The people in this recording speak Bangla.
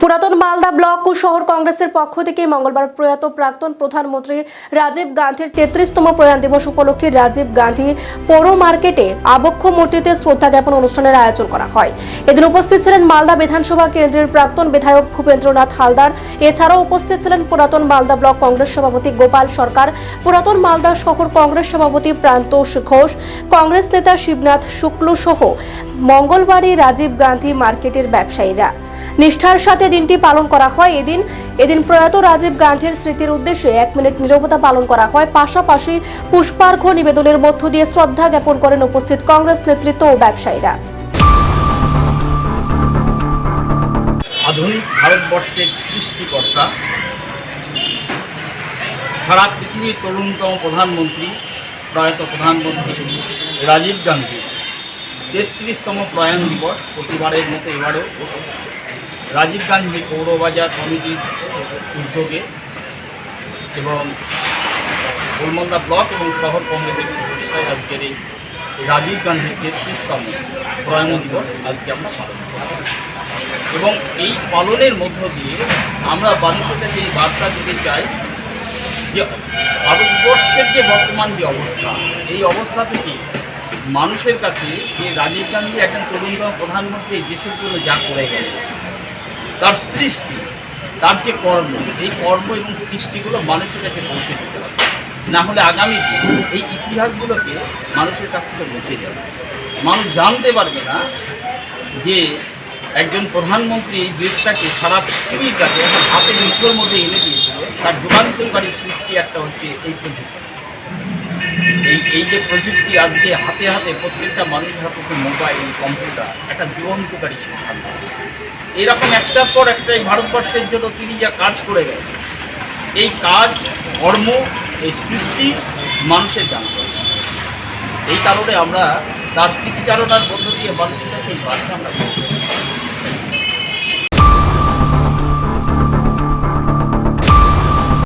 পুরাতন মালদা ব্লক ও শহর কংগ্রেসের পক্ষ থেকে মঙ্গলবার প্রয়াত প্রাক্তন প্রধানমন্ত্রী রাজীব গান্ধীর তেত্রিশতম প্রয়াণ দিবস উপলক্ষে রাজীব গান্ধী পৌর মার্কেটে আবক্ষ মূর্তিতে শ্রদ্ধা জ্ঞাপন অনুষ্ঠানের আয়োজন করা হয়। এদিন উপস্থিত ছিলেন মালদা বিধানসভা কেন্দ্রের প্রাক্তন বিধায়ক ভূপেন্দ্রনাথ হালদার। এছাড়াও উপস্থিত ছিলেন পুরাতন মালদা ব্লক কংগ্রেস সভাপতি গোপাল সরকার, পুরাতন মালদা শহর কংগ্রেস সভাপতি প্রান্তোষ ঘোষ, কংগ্রেস নেতা শিবনাথ শুক্ল সহ মঙ্গলবারই রাজীব গান্ধী মার্কেটের ব্যবসায়ীরা। নিষ্ঠার সাথে দিনটি পালন করা হয়। এদিন এদিন প্রয়াত রাজীব গান্ধীর স্মৃতির উদ্দেশ্যে এক মিনিট নীরবতা পালন করা হয়। পাশাপাশি পুষ্পার্ঘ নিবেদনের মধ্য দিয়ে শ্রদ্ধা জ্ঞাপন করেন উপস্থিত কংগ্রেস নেতৃত্ব ও ব্যবসায়ীরা। আধুনিক ভারতবর্ষের সৃষ্টিকর্তা, সারা পৃথিবীর তরুণতম প্রধানমন্ত্রী, প্রয়াত প্রধানমন্ত্রী রাজীব গান্ধী। তেত্রিশতম প্রয়াণ দিবস প্রতিবারের মতো এবারও। রাজীব গান্ধী পৌরবাজার কমিটির উদ্যোগে এবং গোলমন্দা ব্লক এবং শহর কংগ্রেসের প্রচেষ্টায় আজকের এই রাজীব গান্ধীর তেত্রিশতম প্রয়াণ দিবস আজকে আমরা পালন করছি এবং এই পালনের মধ্য দিয়ে আমরা মানুষের কাছে এই বার্তা দিতে চাই যে ভারতবর্ষের যে বর্তমান যে অবস্থা, এই অবস্থা থেকে মানুষের কাছে যে রাজীব গান্ধী একজন তরুণতম প্রধানমন্ত্রী দেশের জন্য যা করে গেলেন তার সৃষ্টি, তার যে কর্ম, এই কর্ম এবং সৃষ্টিগুলো মানুষের কাছে পৌঁছে দিতে হবে। না হলে আগামী এই ইতিহাসগুলোকে মানুষের কাছ থেকে বুঝে যাবে মানুষ জানতে পারবে না যে একজন প্রধানমন্ত্রী এই দেশটাকে সারা পৃথিবীর কাছে হাতের মুঠোর মধ্যে এনে দিয়েছিল। তার যুগান্তরকারী সৃষ্টি একটা হচ্ছে এই প্রযুক্তি। এই এই যে প্রযুক্তি আজকে হাতে হাতে প্রত্যেকটা মানুষের হাতে মোবাইল, কম্পিউটার, একটা যুগান্তকারী সিদ্ধান্ত এরকম একটার পর একটা এই ভারতবর্ষের জন্য তিনি যা কাজ করে গেছেন এই কাজ, কর্ম, এই সৃষ্টি মানুষের হবে। এই কারণে আমরা তার স্মৃতিচারণার দিয়ে মানুষের এই বার্তা আমরা।